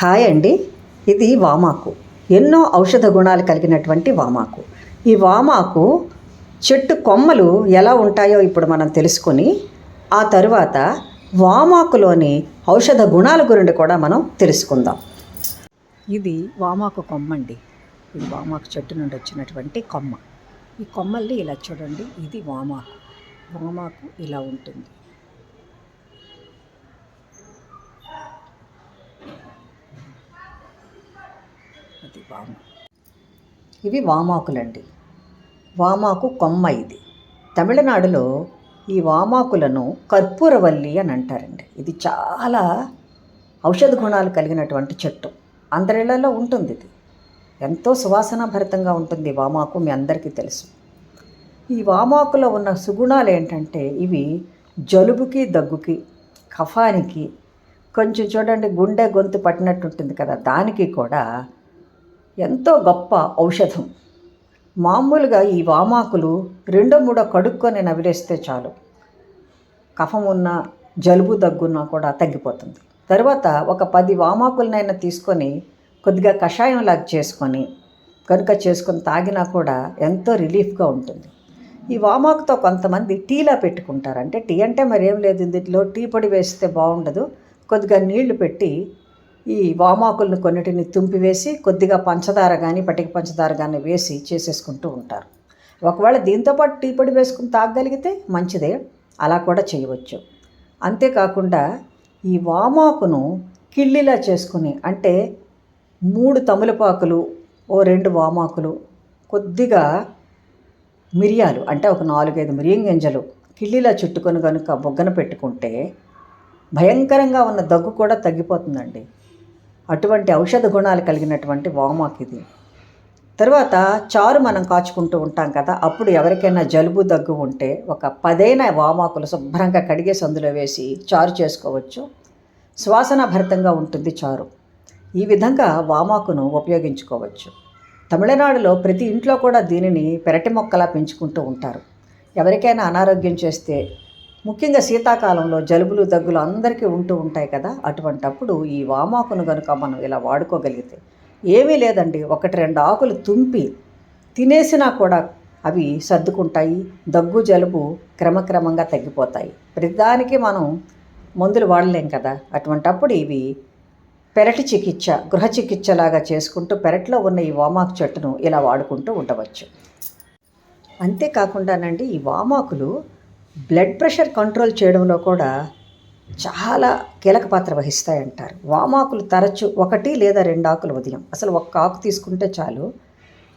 Hi అండి. ఇది వామాకు. ఎన్నో ఔషధ గుణాలు కలిగినటువంటి వామాకు. ఈ వామాకు చెట్టు కొమ్మలు ఎలా ఉంటాయో ఇప్పుడు మనం తెలుసుకొని ఆ తరువాత వామాకులోని ఔషధ గుణాల గురించి కూడా మనం తెలుసుకుందాం. ఇది వామాకు కొమ్మ అండి ఇది వామాకు చెట్టు నుండి వచ్చినటువంటి కొమ్మ. ఈ కొమ్మల్ని ఇలా చూడండి ఇది వామాకు. వామాకు ఇలా ఉంటుంది. అది వామ. ఇవి వామాకులండి. వామాకు కొమ్మ ఇది. తమిళనాడులో ఈ వామాకులను కర్పూరవల్లి అని అంటారండి. ఇది చాలా ఔషధ గుణాలు కలిగినటువంటి చెట్టు. అందరిళ్ళలో ఉంటుంది ఇది. ఎంతో సువాసనాభరితంగా ఉంటుంది వామాకు మీ అందరికీ తెలుసు. ఈ వామాకులో ఉన్న సుగుణాలు ఏంటంటే ఇవి జలుబుకి దగ్గుకి కఫానికి కొంచెం చూడండి గుండె గొంతు పట్టినట్టు ఉంటుంది కదా దానికి కూడా ఎంతో గొప్ప ఔషధం. మామూలుగా ఈ వామాకులు రెండో మూడో కడుక్కొని నవిలేస్తే చాలు. కఫం ఉన్న జలుబు దగ్గున్నా కూడా తగ్గిపోతుంది. తర్వాత ఒక పది వామాకులనైనా తీసుకొని కొద్దిగా కషాయం లాగా చేసుకొని కనుక చేసుకొని తాగినా కూడా ఎంతో రిలీఫ్గా ఉంటుంది. ఈ వామాకుతో కొంతమంది టీలా పెట్టుకుంటారు. అంటే టీ అంటే మరి ఏం లేదు. ఇందులో టీ పొడి వేస్తే బాగుండదు. కొద్దిగా నీళ్ళు పెట్టి ఈ వామాకులను కొన్నిటిని తుంపివేసి కొద్దిగా పంచదార కానీ పటిక పంచదార కానీ వేసి చేసేసుకుంటూ ఉంటారు. ఒకవేళ దీంతోపాటు టీ పొడి వేసుకుని తాగగలిగితే మంచిదే. అలా కూడా చేయవచ్చు. అంతేకాకుండా ఈ వామాకును కిళ్ళిలా చేసుకుని అంటే మూడు తమలపాకులు ఓ రెండు వామాకులు కొద్దిగా మిరియాలు అంటే ఒక నాలుగైదు మిరియం గింజలు కిళ్ళిలా చుట్టుకొని కనుక బొగ్గన పెట్టుకుంటే భయంకరంగా ఉన్న దగ్గు కూడా తగ్గిపోతుందండి. అటువంటి ఔషధ గుణాలు కలిగినటువంటి వామాక్ ఇది. తర్వాత చారు మనం కాచుకుంటూ ఉంటాం కదా అప్పుడు ఎవరికైనా జలుబు దగ్గు ఉంటే ఒక పదైన వామాకులు శుభ్రంగా కడిగేసి అందులో వేసి చారు చేసుకోవచ్చు. శ్వాసన భరితంగా ఉంటుంది చారు. ఈ విధంగా వామాకును ఉపయోగించుకోవచ్చు. తమిళనాడులో ప్రతి ఇంట్లో కూడా దీనిని పెరటి మొక్కలా పెంచుకుంటూ ఉంటారు. ఎవరికైనా అనారోగ్యం చేస్తే ముఖ్యంగా శీతాకాలంలో జలుబులు దగ్గులు అందరికీ ఉంటూ ఉంటాయి కదా. అటువంటప్పుడు ఈ వామాకును కనుక మనం ఇలా వాడుకోగలిగితే ఏమీ లేదండి. ఒకటి రెండు ఆకులు తుంపి తినేసినా కూడా అవి సర్దుకుంటాయి. దగ్గు జలుబు క్రమక్రమంగా తగ్గిపోతాయి. ప్రతిదానికి మనం మందులు వాడలేం కదా. అటువంటప్పుడు ఇవి పెరటి చికిత్స గృహ చికిత్సలాగా చేసుకుంటూ పెరట్లో ఉన్న ఈ వామాకు చెట్టును ఇలా వాడుకుంటూ ఉండవచ్చు. అంతేకాకుండానండి ఈ వామాకులు బ్లడ్ ప్రెషర్ కంట్రోల్ చేయడంలో కూడా చాలా కీలక పాత్ర వహిస్తాయంటారు. వామాకులు తరచు ఒకటి లేదా రెండు ఆకులు ఉదయం అసలు ఒక్క ఆకు తీసుకుంటే చాలు.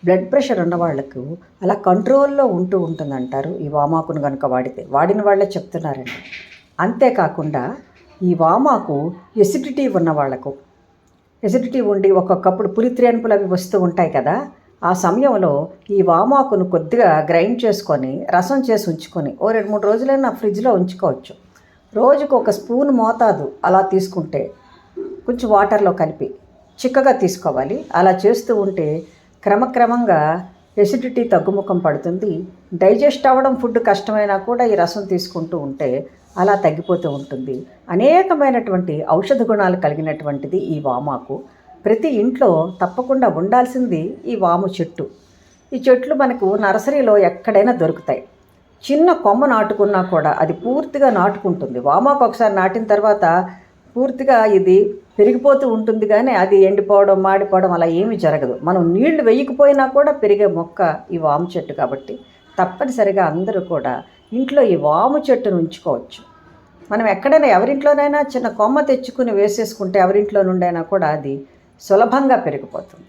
బ్లడ్ ప్రెషర్ ఉన్న వాళ్ళకు అలా కంట్రోల్లో ఉంటూ ఉంటుందంటారు ఈ వామాకును కనుక వాడితే. వాడిన వాళ్ళే చెప్తున్నారండి. అంతేకాకుండా ఈ వామాకు ఎసిడిటీ ఉన్న వాళ్ళకు. ఎసిడిటీ ఉండి ఒక్కొక్కప్పుడు పులిత్రేణుపులు అవి వస్తూ ఉంటాయి కదా. ఆ సమయంలో ఈ వామాకును కొద్దిగా గ్రైండ్ చేసుకొని రసం చేసి ఉంచుకొని ఓ రెండు మూడు రోజులైనా ఫ్రిడ్జ్లో ఉంచుకోవచ్చు. రోజుకు ఒక స్పూన్ మోతాదు అలా తీసుకుంటే కొంచెం వాటర్లో కలిపి చిక్కగా తీసుకోవాలి. అలా చేస్తూ ఉంటే క్రమక్రమంగా ఎసిడిటీ తగ్గుముఖం పడుతుంది. డైజెస్ట్ అవ్వడం ఫుడ్ కష్టమైనా కూడా ఈ రసం తీసుకుంటూ ఉంటే అలా తగ్గిపోతూ ఉంటుంది. అనేకమైనటువంటి ఔషధ గుణాలు కలిగినటువంటిది ఈ వామాకు. ప్రతి ఇంట్లో తప్పకుండా ఉండాల్సింది ఈ వాము చెట్టు. ఈ చెట్లు మనకు నర్సరీలో ఎక్కడైనా దొరుకుతాయి. చిన్న కొమ్మ నాటుకున్నా కూడా అది పూర్తిగా నాటుకుంటుంది. వామాకు ఒకసారి నాటిన తర్వాత పూర్తిగా ఇది పెరిగిపోతూ ఉంటుంది కానీ అది ఎండిపోవడం మాడిపోవడం అలా ఏమీ జరగదు. మనం నీళ్ళు వేయకపోయినా కూడా పెరిగే మొక్క ఈ వాము చెట్టు కాబట్టి తప్పనిసరిగా అందరూ కూడా ఇంట్లో ఈ వాము చెట్టును ఉంచుకోవచ్చు. మనం ఎక్కడైనా ఎవరింట్లోనైనా చిన్న కొమ్మ తెచ్చుకుని వేసేసుకుంటే ఎవరింట్లో నుండైనా కూడా అది సులభంగా పెరిగిపోతుంది.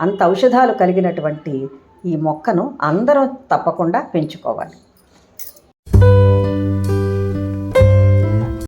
అంత ఔషధాలు కలిగినటువంటి ఈ మొక్కను అందరం తప్పకుండా పెంచుకోవాలి.